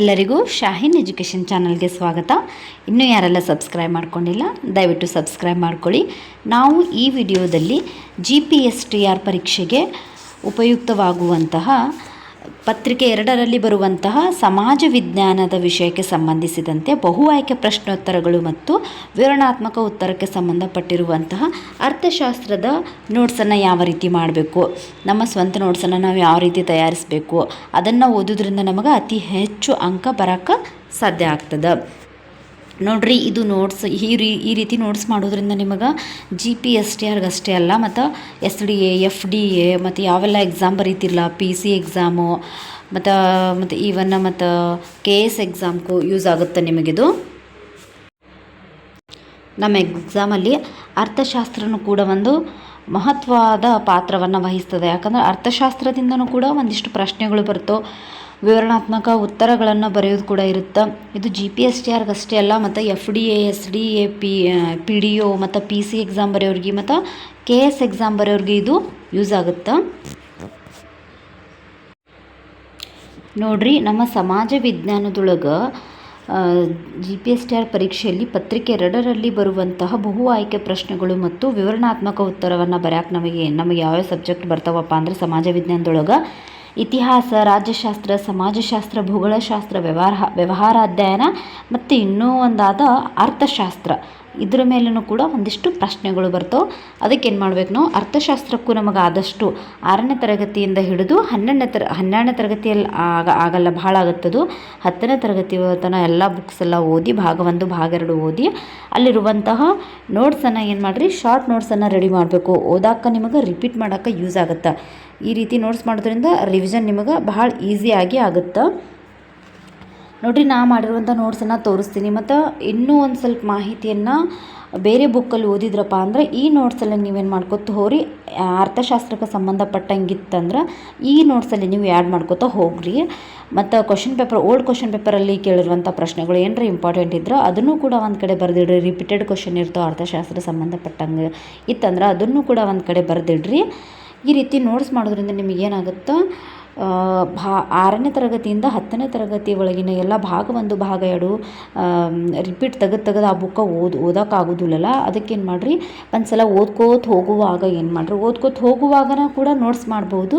ಎಲ್ಲರಿಗೂ ಶಾಹಿನ್ ಎಜುಕೇಷನ್ ಚಾನಲ್ಗೆ ಸ್ವಾಗತ. ಇನ್ನೂ ಯಾರೆಲ್ಲ ಸಬ್ಸ್ಕ್ರೈಬ್ ಮಾಡ್ಕೊಂಡಿಲ್ಲ, ದಯವಿಟ್ಟು ಸಬ್ಸ್ಕ್ರೈಬ್ ಮಾಡ್ಕೊಳ್ಳಿ. ನಾವು ಈ ವಿಡಿಯೋದಲ್ಲಿ G P S T R ಪರೀಕ್ಷೆಗೆ ಉಪಯುಕ್ತವಾಗುವಂತಹ ಪತ್ರಿಕೆ ಎರಡರಲ್ಲಿ ಬರುವಂತಹ ಸಮಾಜ ವಿಜ್ಞಾನದ ವಿಷಯಕ್ಕೆ ಸಂಬಂಧಿಸಿದಂತೆ ಬಹು ಆಯ್ಕೆ ಪ್ರಶ್ನೋತ್ತರಗಳು ಮತ್ತು ವಿವರಣಾತ್ಮಕ ಉತ್ತರಕ್ಕೆ ಸಂಬಂಧಪಟ್ಟಿರುವಂತಹ ಅರ್ಥಶಾಸ್ತ್ರದ ನೋಟ್ಸನ್ನು ಯಾವ ರೀತಿ ಮಾಡಬೇಕು, ನಮ್ಮ ಸ್ವಂತ ನೋಟ್ಸನ್ನು ನಾವು ಯಾವ ರೀತಿ ತಯಾರಿಸಬೇಕು, ಅದನ್ನು ಓದೋದ್ರಿಂದ ನಮಗೆ ಅತಿ ಹೆಚ್ಚು ಅಂಕ ಬರೋಕ್ಕೆ ಸಾಧ್ಯ ಆಗ್ತದೆ. ನೋಡ್ರಿ, ಇದು ನೋಟ್ಸ್ ಈ ರೀ, ಈ ರೀತಿ ನೋಟ್ಸ್ ಮಾಡೋದ್ರಿಂದ ನಿಮಗೆ ಜಿ ಪಿ ಎಸ್ ಟಿ ಆರ್ಗೆ ಅಷ್ಟೇ ಅಲ್ಲ, ಮತ್ತು S D A F D A ಮತ್ತು ಯಾವೆಲ್ಲ ಎಕ್ಸಾಮ್ ಬರೀತಿರಲ್ಲ ಪಿ ಸಿ ಎಕ್ಸಾಮು ಮತ್ತು ಮತ್ತು ಈವನ್ನ ಮತ್ತು ಕೆ ಎಸ್ ಎಕ್ಸಾಮ್ಗೂ ಯೂಸ್ ಆಗುತ್ತೆ ನಿಮಗಿದು. ನಮ್ಮ ಎಕ್ಸಾಮಲ್ಲಿ ಅರ್ಥಶಾಸ್ತ್ರನು ಕೂಡ ಒಂದು ಮಹತ್ವದ ಪಾತ್ರವನ್ನು ವಹಿಸ್ತದೆ. ಯಾಕಂದರೆ ಅರ್ಥಶಾಸ್ತ್ರದಿಂದನೂ ಕೂಡ ಒಂದಿಷ್ಟು ಪ್ರಶ್ನೆಗಳು ಬರ್ತವೆ ವಿವರಣಾತ್ಮಕ ಉತ್ತರಗಳನ್ನು ಬರೆಯೋದು ಕೂಡ ಇರುತ್ತೆ. ಇದು ಜಿ ಪಿ ಎಸ್ ಟಿ ಆರ್ಗೆ ಅಷ್ಟೇ ಅಲ್ಲ, ಮತ್ತು F D A S D A P P D O ಮತ್ತು ಪಿ ಸಿ ಎಕ್ಸಾಮ್ ಬರೆಯೋರಿಗೆ, ಮತ್ತು ಕೆ ಎಸ್ ಎಕ್ಸಾಮ್ ಬರೆಯೋರಿಗೆ ಇದು ಯೂಸ್ ಆಗುತ್ತೆ. ನೋಡ್ರಿ, ನಮ್ಮ ಸಮಾಜ ವಿಜ್ಞಾನದೊಳಗೆ G P S T R ಪರೀಕ್ಷೆಯಲ್ಲಿ ಪತ್ರಿಕೆ ಎರಡರಲ್ಲಿ ಬರುವಂತಹ ಬಹು ಆಯ್ಕೆ ಪ್ರಶ್ನೆಗಳು ಮತ್ತು ವಿವರಣಾತ್ಮಕ ಉತ್ತರವನ್ನು ಬರ್ಯಾಕೆ ನಮಗೆ ನಮಗೆ ಯಾವ್ಯಾವ ಸಬ್ಜೆಕ್ಟ್ ಬರ್ತಾವಪ್ಪ ಅಂದರೆ ಸಮಾಜ ವಿಜ್ಞಾನದೊಳಗೆ ಇತಿಹಾಸ ರಾಜ್ಯಶಾಸ್ತ್ರ ಸಮಾಜಶಾಸ್ತ್ರ ಭೂಗೋಳಶಾಸ್ತ್ರ ವ್ಯವಹಾರ ವ್ಯವಹಾರ ಅಧ್ಯಯನ ಮತ್ತು ಇನ್ನೂ ಒಂದಾದ ಅರ್ಥಶಾಸ್ತ್ರ. ಇದ್ರ ಮೇಲೂ ಕೂಡ ಒಂದಿಷ್ಟು ಪ್ರಶ್ನೆಗಳು ಬರ್ತವೆ ಅದಕ್ಕೆ ಏನು ಮಾಡಬೇಕು ನಾವು? ಅರ್ಥಶಾಸ್ತ್ರಕ್ಕೂ ನಮಗೆ ಆದಷ್ಟು ಆರನೇ ತರಗತಿಯಿಂದ ಹಿಡಿದು ಹನ್ನೆರಡನೇ ತರ, ಹನ್ನೆರಡನೇ ತರಗತಿಯಲ್ಲಿ ಆಗ, ಆಗಲ್ಲ, ಭಾಳ ಆಗುತ್ತದು. ಹತ್ತನೇ ತರಗತಿ ತನಕ ಎಲ್ಲ ಬುಕ್ಸ್ ಎಲ್ಲ ಓದಿ, ಭಾಗ ಒಂದು, ಭಾಗ ಎರಡು ಓದಿ, ಅಲ್ಲಿರುವಂತಹ ನೋಟ್ಸನ್ನು ಏನು ಮಾಡಿರಿ? ಶಾರ್ಟ್ ನೋಟ್ಸನ್ನು ರೆಡಿ ಮಾಡಬೇಕು. ಓದಾಕ ನಿಮಗೆ ರಿಪೀಟ್ ಮಾಡೋಕ್ಕೆ ಯೂಸ್ ಆಗುತ್ತೆ. ಈ ರೀತಿ ನೋಟ್ಸ್ ಮಾಡೋದ್ರಿಂದ ರಿವಿಷನ್ ನಿಮಗೆ ಭಾಳ ಈಸಿಯಾಗಿ ಆಗುತ್ತೆ. ನೋಡಿರಿ ನಾ ಮಾಡಿರುವಂಥ ನೋಟ್ಸನ್ನು ತೋರಿಸ್ತೀನಿ. ಮತ್ತು ಇನ್ನೂ ಒಂದು ಸ್ವಲ್ಪ ಮಾಹಿತಿಯನ್ನು ಬೇರೆ ಬುಕ್ಕಲ್ಲಿ ಓದಿದ್ರಪ್ಪ ಅಂದರೆ ಈ ನೋಟ್ಸಲ್ಲಿ ನೀವೇನು ಮಾಡ್ಕೊತ ಹೋರಿ ಅರ್ಥಶಾಸ್ತ್ರಕ್ಕೆ ಸಂಬಂಧಪಟ್ಟಂಗಿತ್ತಂದ್ರೆ ಈ ನೋಟ್ಸಲ್ಲಿ ನೀವು ಆ್ಯಡ್ ಮಾಡ್ಕೊತ ಹೋಗ್ರಿ. ಮತ್ತು ಕ್ವಶನ್ ಪೇಪರ್ ಓಲ್ಡ್ ಕ್ವಶನ್ ಪೇಪರಲ್ಲಿ ಕೇಳಿರುವಂಥ ಪ್ರಶ್ನೆಗಳು ಏನರ ಇಂಪಾರ್ಟೆಂಟ್ ಇದ್ರೆ ಅದನ್ನು ಕೂಡ ಒಂದು ಕಡೆ ಬರೆದಿಡ್ರಿ. ರಿಪೀಟೆಡ್ ಕ್ವಶನ್ ಇರ್ತೋ ಅರ್ಥಶಾಸ್ತ್ರ ಸಂಬಂಧಪಟ್ಟಂಗೆ ಇತ್ತಂದ್ರೆ ಅದನ್ನು ಕೂಡ ಒಂದು ಕಡೆ ಬರೆದಿಡ್ರಿ. ಈ ರೀತಿ ನೋಟ್ಸ್ ಮಾಡೋದ್ರಿಂದ ನಿಮಗೇನಾಗುತ್ತೆ ಭಾ, ಆರನೇ ತರಗತಿಯಿಂದ ಹತ್ತನೇ ತರಗತಿ ಒಳಗಿನ ಎಲ್ಲ ಭಾಗ ಒಂದು ಭಾಗ ಎರಡು ರಿಪೀಟ್ ತೆಗೆದು ತೆಗೆದು ಆ ಬುಕ್ಕ ಓದ್, ಓದೋಕ್ಕಾಗೋದಿಲ್ಲಲ್ಲ ಅದಕ್ಕೇನು ಮಾಡಿರಿ? ಒಂದು ಸಲ ಓದ್ಕೋತ ಹೋಗುವಾಗ ಏನು ಮಾಡಿರಿ? ಓದ್ಕೋತ ಹೋಗುವಾಗನ ಕೂಡ ನೋಟ್ಸ್ ಮಾಡ್ಬೋದು.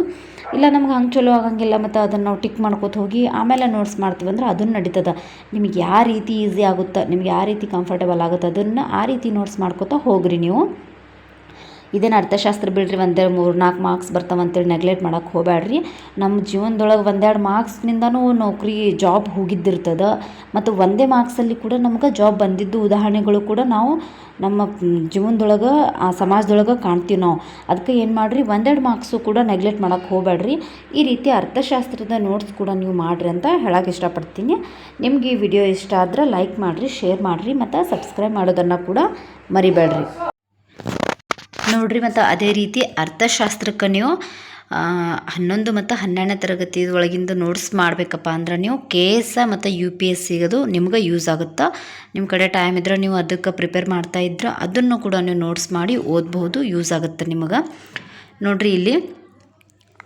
ಇಲ್ಲ ನಮ್ಗೆ ಹಂಗೆ ಚಲೋ ಆಗಂಗಿಲ್ಲ, ಮತ್ತು ಅದನ್ನು ನಾವು ಟಿಕ್ ಮಾಡ್ಕೋತ ಹೋಗಿ ಆಮೇಲೆ ನೋಟ್ಸ್ ಮಾಡ್ತೀವಿ ಅಂದ್ರೆ ಅದನ್ನು ನಡೀತದೆ. ನಿಮಗೆ ಯಾವ ರೀತಿ ಈಸಿ ಆಗುತ್ತೆ, ನಿಮ್ಗೆ ಯಾವ ರೀತಿ ಕಂಫರ್ಟೇಬಲ್ ಆಗುತ್ತೆ, ಅದನ್ನು ಆ ರೀತಿ ನೋಟ್ಸ್ ಮಾಡ್ಕೋತ ಹೋಗ್ರಿ ನೀವು. ಇದೇನು ಅರ್ಥಶಾಸ್ತ್ರ ಬಿಡ್ರಿ, ಒಂದೆರಡು ಮೂರು ನಾಲ್ಕು ಮಾರ್ಕ್ಸ್ ಬರ್ತಾವಂತೇಳಿ ನೆಗ್ಲೆಕ್ಟ್ ಮಾಡೋಕೆ ಹೋಗಬೇಡ್ರಿ ನಮ್ಮ ಜೀವನದೊಳಗೆ ಒಂದೆರಡು ಮಾರ್ಕ್ಸ್ನಿಂದನೂ ನೌಕರಿ ಜಾಬ್ ಹೋಗಿದ್ದಿರ್ತದೆ. ಮತ್ತು ಒಂದೇ ಮಾರ್ಕ್ಸಲ್ಲಿ ಕೂಡ ನಮ್ಗೆ ಜಾಬ್ ಬಂದಿದ್ದು ಉದಾಹರಣೆಗಳು ಕೂಡ ನಾವು ನಮ್ಮ ಜೀವನದೊಳಗೆ, ಆ ಸಮಾಜದೊಳಗೆ ಕಾಣ್ತೀವಿ ನಾವು. ಅದಕ್ಕೆ ಏನು ಮಾಡಿರಿ, ಒಂದೆರಡು ಮಾರ್ಕ್ಸು ಕೂಡ ನೆಗ್ಲೆಕ್ಟ್ ಮಾಡೋಕೆ ಹೋಗಬೇಡ್ರಿ ಈ ರೀತಿ ಅರ್ಥಶಾಸ್ತ್ರದ ನೋಟ್ಸ್ ಕೂಡ ನೀವು ಮಾಡಿರಿ ಅಂತ ಹೇಳಕ್ಕೆ ಇಷ್ಟಪಡ್ತೀನಿ. ನಿಮ್ಗೆ ಈ ವಿಡಿಯೋ ಇಷ್ಟ ಆದ್ರೆ ಲೈಕ್ ಮಾಡಿರಿ ಶೇರ್ ಮಾಡಿರಿ, ಮತ್ತು ಸಬ್ಸ್ಕ್ರೈಬ್ ಮಾಡೋದನ್ನು ಕೂಡ ಮರಿಬೇಡ್ರಿ ನೋಡ್ರಿ ಮತ್ತು ಅದೇ ರೀತಿ ಅರ್ಥಶಾಸ್ತ್ರಕ್ಕೆ ನೀವು ಹನ್ನೊಂದು ಮತ್ತು ಹನ್ನೆರಡನೇ ತರಗತಿ ಒಳಗಿಂದ ನೋಟ್ಸ್ ಮಾಡಬೇಕಪ್ಪ ಅಂದ್ರೆ ನೀವು ಕೆ ಎಸ್ ಮತ್ತು ಯು ಪಿ ಎಸ್ ಸಿಗೋದು ನಿಮ್ಗೆ ಯೂಸ್ ಆಗುತ್ತೆ. ನಿಮ್ಮ ಕಡೆ ಟೈಮ್ ಇದ್ರೆ ನೀವು ಅದಕ್ಕೆ ಪ್ರಿಪೇರ್ ಮಾಡ್ತಾ ಇದ್ರೆ ಅದನ್ನು ಕೂಡ ನೀವು ನೋಟ್ಸ್ ಮಾಡಿ ಓದ್ಬೋದು ಯೂಸ್ ಆಗುತ್ತೆ ನಿಮಗೆ. ನೋಡಿರಿ ಇಲ್ಲಿ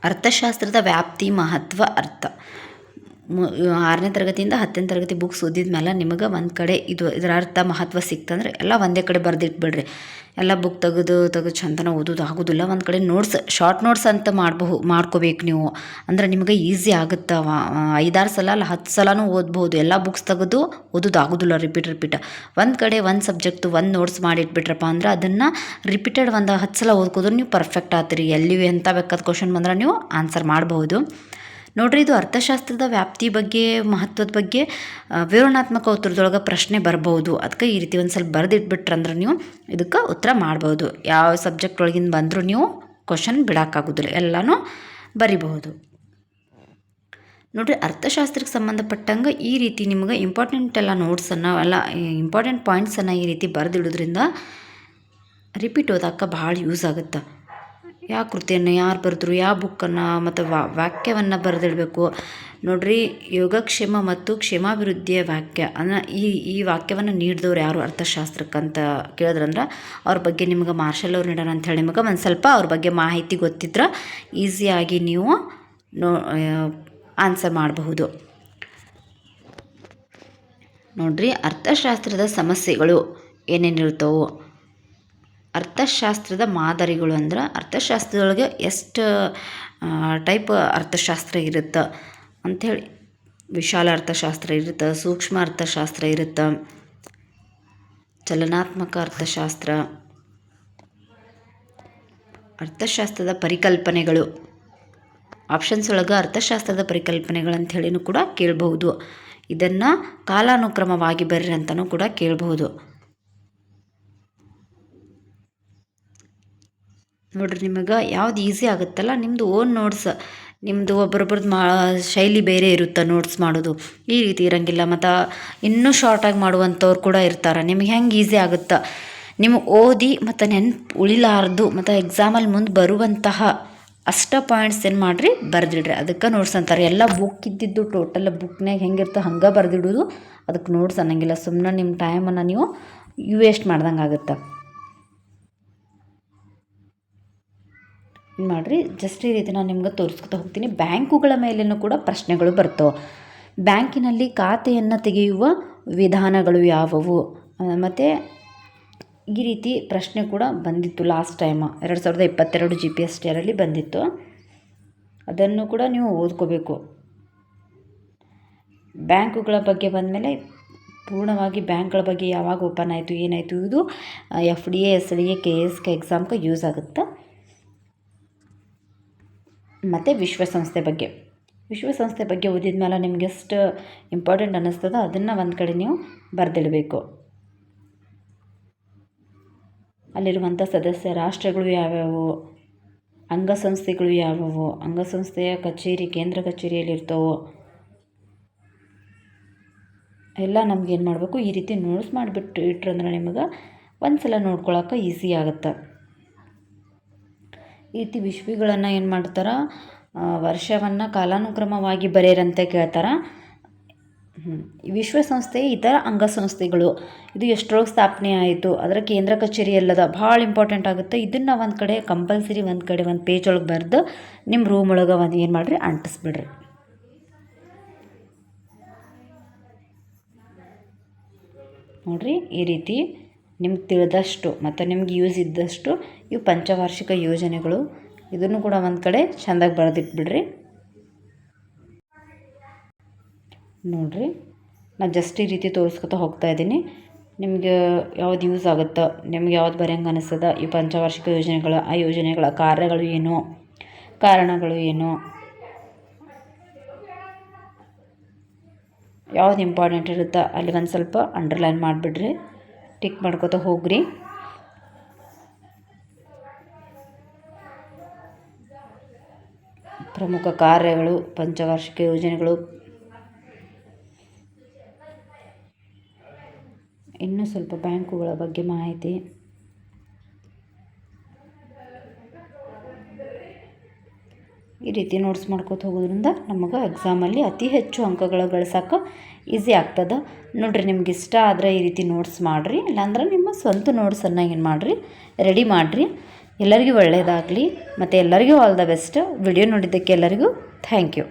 ಅರ್ಥಶಾಸ್ತ್ರದ ವ್ಯಾಪ್ತಿ ಮಹತ್ವ ಅರ್ಥ. ಆರನೇ ತರಗತಿಯಿಂದ ಹತ್ತನೇ ತರಗತಿ ಬುಕ್ಸ್ ಓದಿದ ಮೇಲೆ ನಿಮಗೆ ಒಂದು ಕಡೆ ಇದು ಇದರ ಅರ್ಥ ಮಹತ್ವ ಸಿಕ್ತಂದ್ರೆ ಎಲ್ಲ ಒಂದೇ ಕಡೆ ಬರೆದಿಟ್ಬಿಡ್ರಿ. ಎಲ್ಲ ಬುಕ್ ತೆಗೆದು ತೆಗೆದು ಚಂದನ ಓದೋದು ಆಗೋದಿಲ್ಲ. ಒಂದು ಕಡೆ ನೋಟ್ಸ್ ಶಾರ್ಟ್ ನೋಟ್ಸ್ ಅಂತ ಮಾಡಬಹು ಮಾಡ್ಕೋಬೇಕು ನೀವು. ಅಂದ್ರೆ ನಿಮಗೆ ಈಸಿ ಆಗುತ್ತೆ. ಐದಾರು ಸಲ ಅಲ್ಲ, ಹತ್ತು ಸಲನೂ ಓದ್ಬೋದು ಎಲ್ಲ ಬುಕ್ಸ್ ತೆಗೆದು ಓದೋದು ಆಗೋದಿಲ್ಲ ರಿಪೀಟ್ ರಿಪೀಟ್ ಒಂದು ಕಡೆ ಒಂದು ಸಬ್ಜೆಕ್ಟ್ ಒಂದು ನೋಟ್ಸ್ ಮಾಡಿಟ್ಬಿಟ್ರಪ್ಪ ಅಂದ್ರೆ ಅದನ್ನು ರಿಪೀಟೆಡ್ ಒಂದು ಹತ್ತು ಸಲ ಓದ್ಕೋದ್ರೆ ನೀವು ಪರ್ಫೆಕ್ಟ್ ಆತೀರಿ. ಎಲ್ಲಿ ಎಂಥ ಬೇಕಾದ ಕ್ವಶನ್ ಬಂದ್ರೆ ನೀವು ಆನ್ಸರ್ ಮಾಡ್ಬೋದು ನೋಡ್ರಿ, ಇದು ಅರ್ಥಶಾಸ್ತ್ರದ ವ್ಯಾಪ್ತಿ ಬಗ್ಗೆ, ಮಹತ್ವದ ಬಗ್ಗೆ ವಿವರಣಾತ್ಮಕ ಉತ್ತರದೊಳಗೆ ಪ್ರಶ್ನೆ ಬರ್ಬೋದು. ಅದಕ್ಕೆ ಈ ರೀತಿ ಒಂದು ಸ್ವಲ್ಪ ಬರೆದಿಟ್ಬಿಟ್ರಂದ್ರೆ ನೀವು ಇದಕ್ಕೆ ಉತ್ತರ ಮಾಡ್ಬೋದು. ಯಾವ ಸಬ್ಜೆಕ್ಟ್ ಒಳಗಿಂದ ಬಂದರೂ ನೀವು ಕ್ವಶನ್ ಬಿಡೋಕ್ಕಾಗೋದಿಲ್ಲ ಎಲ್ಲನೂ ಬರಿಬಹುದು. ನೋಡಿರಿ ಅರ್ಥಶಾಸ್ತ್ರಕ್ಕೆ ಸಂಬಂಧಪಟ್ಟಂಗೆ ಈ ರೀತಿ ನಿಮಗೆ ಇಂಪಾರ್ಟೆಂಟ್ ಎಲ್ಲ ನೋಟ್ಸನ್ನು ಎಲ್ಲ ಇಂಪಾರ್ಟೆಂಟ್ ಪಾಯಿಂಟ್ಸನ್ನು ಈ ರೀತಿ ಬರೆದಿಡೋದ್ರಿಂದ ರಿಪೀಟ್ ಓದಕ್ಕೆ ಭಾಳ ಯೂಸ್ ಆಗುತ್ತೆ. ಯಾವ ಕೃತಿಯನ್ನು ಯಾರು ಬರೆದ್ರು, ಯಾವ ಬುಕ್ಕನ್ನು ಮತ್ತು ವಾಕ್ಯವನ್ನು ಬರೆದಿಡಬೇಕು. ನೋಡ್ರಿ, ಯೋಗಕ್ಷೇಮ ಮತ್ತು ಕ್ಷೇಮಾಭಿವೃದ್ಧಿಯ ವಾಕ್ಯ. ಅಂದ್ರೆ ಈ ಈ ವಾಕ್ಯವನ್ನು ನೀಡಿದವ್ರು ಯಾರು ಅರ್ಥಶಾಸ್ತ್ರಕ್ಕಂತ ಕೇಳಿದ್ರಂದ್ರೆ, ಅವ್ರ ಬಗ್ಗೆ ನಿಮ್ಗೆ ಮಾರ್ಷಲ್ ಅವ್ರು ನೀಡೋಣ ಅಂಥೇಳಿ ನಿಮಗೆ ಒಂದು ಸ್ವಲ್ಪ ಅವ್ರ ಬಗ್ಗೆ ಮಾಹಿತಿ ಗೊತ್ತಿದ್ರೆ ಈಸಿಯಾಗಿ ನೀವು ನೋ ಆನ್ಸರ್ ಮಾಡಬಹುದು. ನೋಡ್ರಿ, ಅರ್ಥಶಾಸ್ತ್ರದ ಸಮಸ್ಯೆಗಳು ಏನೇನಿರ್ತವೆ? ಅರ್ಥಶಾಸ್ತ್ರದ ಮಾದರಿಗಳು ಅಂದ್ರೆ ಅರ್ಥಶಾಸ್ತ್ರದೊಳಗೆ ಎಷ್ಟು ಟೈಪ್ ಅರ್ಥಶಾಸ್ತ್ರ ಇರುತ್ತೆ ಅಂಥೇಳಿ. ವಿಶಾಲ ಅರ್ಥಶಾಸ್ತ್ರ ಇರುತ್ತೆ, ಸೂಕ್ಷ್ಮ ಅರ್ಥಶಾಸ್ತ್ರ ಇರುತ್ತೆ, ಚಲನಾತ್ಮಕ ಅರ್ಥಶಾಸ್ತ್ರ, ಅರ್ಥಶಾಸ್ತ್ರದ ಪರಿಕಲ್ಪನೆಗಳು. ಆಪ್ಷನ್ಸ್ ಒಳಗೆ ಅರ್ಥಶಾಸ್ತ್ರದ ಪರಿಕಲ್ಪನೆಗಳು ಅಂತ ಹೇಳಿನೂ ಕೂಡ ಕೇಳಬಹುದು. ಇದನ್ನು ಕಾಲಾನುಕ್ರಮವಾಗಿ ಬರ್ರಿ ಅಂತಲೂ ಕೂಡ ಕೇಳಬಹುದು. ನೋಡ್ರಿ ನಿಮಗೆ ಯಾವ್ದು ಈಸಿ ಆಗುತ್ತಲ್ಲ? ನಿಮ್ಮದು ಓನ್ ನೋಟ್ಸ್ ನಿಮ್ಮದು ಒಬ್ಬರೊಬ್ರದ್ದು ಮಾ, ಶೈಲಿ ಬೇರೆ ಇರುತ್ತೆ ನೋಟ್ಸ್ ಮಾಡೋದು. ಈ ರೀತಿ ಇರೋಂಗಿಲ್ಲ. ಮತ್ತು ಇನ್ನೂ ಶಾರ್ಟಾಗಿ ಮಾಡುವಂಥವ್ರು ಕೂಡ ಇರ್ತಾರೆ. ನಿಮ್ಗೆ ಹೆಂಗೆ ಈಸಿ ಆಗುತ್ತೆ? ನಿಮ್ಮ ಓದಿ ಮತ್ತು ನೆನ್ಪು ಉಳಿಲಾರ್ದು, ಮತ್ತು ಎಕ್ಸಾಮಲ್ಲಿ ಮುಂದೆ ಬರುವಂತಹ ಅಷ್ಟ ಪಾಯಿಂಟ್ಸ್ ಏನು ಮಾಡಿರಿ? ಬರೆದಿಡ್ರಿ. ಅದಕ್ಕೆ ನೋಟ್ಸ್ ಅಂತಾರೆ. ಎಲ್ಲ ಬುಕ್ ಇದ್ದಿದ್ದು ಟೋಟಲ್ ಬುಕ್ನಾಗ ಹೆಂಗಿರ್ತೋ ಹಂಗೆ ಬರೆದಿಡೋದು. ಅದಕ್ಕೆ ನೋಟ್ಸ್ ಅನ್ನಂಗಿಲ್ಲ. ಸುಮ್ಮನೆ ನಿಮ್ಮ ಟೈಮನ್ನು ನೀವು ವೇಸ್ಟ್ ಮಾಡ್ದಂಗೆ ಆಗುತ್ತೆ. ಮಾಡಿರಿ. ಜಸ್ಟ್ ಈ ರೀತಿ ನಾನು ನಿಮ್ಗೆ ತೋರಿಸ್ಕೊತಾ ಹೋಗ್ತೀನಿ. ಬ್ಯಾಂಕುಗಳ ಮೇಲೆಯೂ ಕೂಡ ಪ್ರಶ್ನೆಗಳು ಬರ್ತವೆ. ಬ್ಯಾಂಕಿನಲ್ಲಿ ಖಾತೆಯನ್ನು ತೆಗೆಯುವ ವಿಧಾನಗಳು ಯಾವುವು? ಮತ್ತು ಈ ರೀತಿ ಪ್ರಶ್ನೆ ಕೂಡ ಬಂದಿತ್ತು ಲಾಸ್ಟ್ ಟೈಮ್ ಎರಡು ಸಾವಿರದ ಇಪ್ಪತ್ತೆರಡು ಜಿ ಪಿ ಎಸ್ ಟಿಯರಲ್ಲಿ ಬಂದಿತ್ತು. ಅದನ್ನು ಕೂಡ ನೀವು ಓದ್ಕೋಬೇಕು. ಬ್ಯಾಂಕುಗಳ ಬಗ್ಗೆ ಬಂದಮೇಲೆ ಪೂರ್ಣವಾಗಿ ಬ್ಯಾಂಕ್ಗಳ ಬಗ್ಗೆ ಯಾವಾಗ ಓಪನ್ ಆಯಿತು, ಏನಾಯಿತು ಇದು F D A S D A K S K ಎಕ್ಸಾಮ್ಗೆ ಯೂಸ್ ಆಗುತ್ತೆ? ಮತ್ತು ವಿಶ್ವಸಂಸ್ಥೆ ಬಗ್ಗೆ. ವಿಶ್ವಸಂಸ್ಥೆ ಬಗ್ಗೆ ಓದಿದ ಮೇಲೆ ನಿಮ್ಗೆ ಎಷ್ಟು ಇಂಪಾರ್ಟೆಂಟ್ ಅನ್ನಿಸ್ತದೋ ಅದನ್ನು ಒಂದು ಕಡೆ ನೀವು ಬರೆದಿಡಬೇಕು. ಅಲ್ಲಿರುವಂಥ ಸದಸ್ಯ ರಾಷ್ಟ್ರಗಳು ಯಾವ್ಯಾವು? ಅಂಗಸಂಸ್ಥೆಗಳು ಯಾವುವು ಅಂಗಸಂಸ್ಥೆಯ ಕಚೇರಿ, ಕೇಂದ್ರ ಕಚೇರಿಯಲ್ಲಿರ್ತವೋ ಎಲ್ಲ ನಮ್ಗೆ ಏನು ಮಾಡಬೇಕು? ಈ ರೀತಿ ನೋಟ್ಸ್ ಮಾಡಿಬಿಟ್ಟು ಇಟ್ರಂದ್ರೆ ನಿಮಗೆ ಒಂದು ಸಲ ನೋಡ್ಕೊಳಕ್ಕೆ ಈಸಿ ಆಗುತ್ತೆ. ರೀತಿ ವಿಶ್ವಿಗಳನ್ನು ಏನು ಮಾಡ್ತಾರೆ ವರ್ಷವನ್ನು ಕಾಲಾನುಕ್ರಮವಾಗಿ ಬರೆಯರಂತೆ ಕೇಳ್ತಾರೆ. ವಿಶ್ವಸಂಸ್ಥೆ ಇತರ ಅಂಗಸಂಸ್ಥೆಗಳು, ಇದು ಎಷ್ಟರೊಳಗೆ ಸ್ಥಾಪನೆ ಆಯಿತು, ಅದರ ಕೇಂದ್ರ ಕಚೇರಿ ಎಲ್ಲದ, ಭಾಳ ಇಂಪಾರ್ಟೆಂಟ್ ಆಗುತ್ತೆ. ಇದನ್ನು ಒಂದು ಕಡೆ ಕಂಪಲ್ಸರಿ ಒಂದು ಕಡೆ, ಒಂದು ಪೇಜ್ ಒಳಗೆ ಬರೆದು ನಿಮ್ಮ ರೂಮ್ ಒಳಗೆ ಒಂದು ಏನು ಮಾಡಿರಿ, ಅಂಟಿಸ್ಬಿಡ್ರಿ. ನೋಡಿರಿ, ಈ ರೀತಿ ನಿಮ್ಗೆ ತಿಳಿದಷ್ಟು ಮತ್ತು ನಿಮ್ಗೆ ಯೂಸ್ ಇದ್ದಷ್ಟು ಇವು ಪಂಚವಾರ್ಷಿಕ ಯೋಜನೆಗಳು. ಇದನ್ನು ಕೂಡ ಒಂದು ಕಡೆ ಚೆಂದಾಗಿ ಬರೆದಿಟ್ಬಿಡ್ರಿ ನೋಡಿರಿ, ನಾನು ಜಸ್ಟ್ ಈ ರೀತಿ ತೋರಿಸ್ಕೊತಾ ಹೋಗ್ತಾ ಇದ್ದೀನಿ. ನಿಮಗೆ ಯಾವ್ದು ಯೂಸ್ ಆಗುತ್ತೋ, ನಿಮ್ಗೆ ಯಾವ್ದು ಬರೆಯಂಗೆ ಅನಿಸ್ತದ, ಈ ಪಂಚವಾರ್ಷಿಕ ಯೋಜನೆಗಳ, ಆ ಯೋಜನೆಗಳ ಕಾರ್ಯಗಳು ಏನು, ಕಾರಣಗಳು ಏನು, ಯಾವ್ದು ಇಂಪಾರ್ಟೆಂಟ್ ಇರುತ್ತೋ ಅಲ್ಲಿ ಒಂದು ಸ್ವಲ್ಪ ಅಂಡರ್ಲೈನ್ ಮಾಡಿಬಿಡ್ರಿ. ಟಿಕ್ ಮಾಡ್ಕೋತಾ ಹೋಗ್ರಿ. ಪ್ರಮುಖ ಕಾರ್ಯಗಳು ಪಂಚವಾರ್ಷಿಕ ಯೋಜನೆಗಳು. ಇನ್ನೂ ಸ್ವಲ್ಪ ಬ್ಯಾಂಕುಗಳ ಬಗ್ಗೆ ಮಾಹಿತಿ. ಈ ರೀತಿ ನೋಟ್ಸ್ ಮಾಡ್ಕೊತ ಹೋಗೋದ್ರಿಂದ ನಮಗೆ ಎಕ್ಸಾಮಲ್ಲಿ ಅತಿ ಹೆಚ್ಚು ಅಂಕಗಳು ಗಳಿಸೋಕೆ ಈಸಿ ಆಗ್ತದೆ. ನೋಡಿರಿ ನಿಮ್ಗೆ ಇಷ್ಟ ಆದರೆ ಈ ರೀತಿ ನೋಟ್ಸ್ ಮಾಡಿರಿ, ಇಲ್ಲಾಂದ್ರೆ ನಿಮ್ಮ ಸ್ವಂತ ನೋಟ್ಸನ್ನು ಏನು ಮಾಡಿರಿ ರೆಡಿ ಮಾಡಿರಿ. ಎಲ್ಲರಿಗೂ ಒಳ್ಳೆಯದಾಗಲಿ ಮತ್ತು ಎಲ್ಲರಿಗೂ ಆಲ್ ದ ಬೆಸ್ಟ್ ವಿಡಿಯೋ ನೋಡಿದ್ದಕ್ಕೆ ಎಲ್ಲರಿಗೂ ಥ್ಯಾಂಕ್ ಯು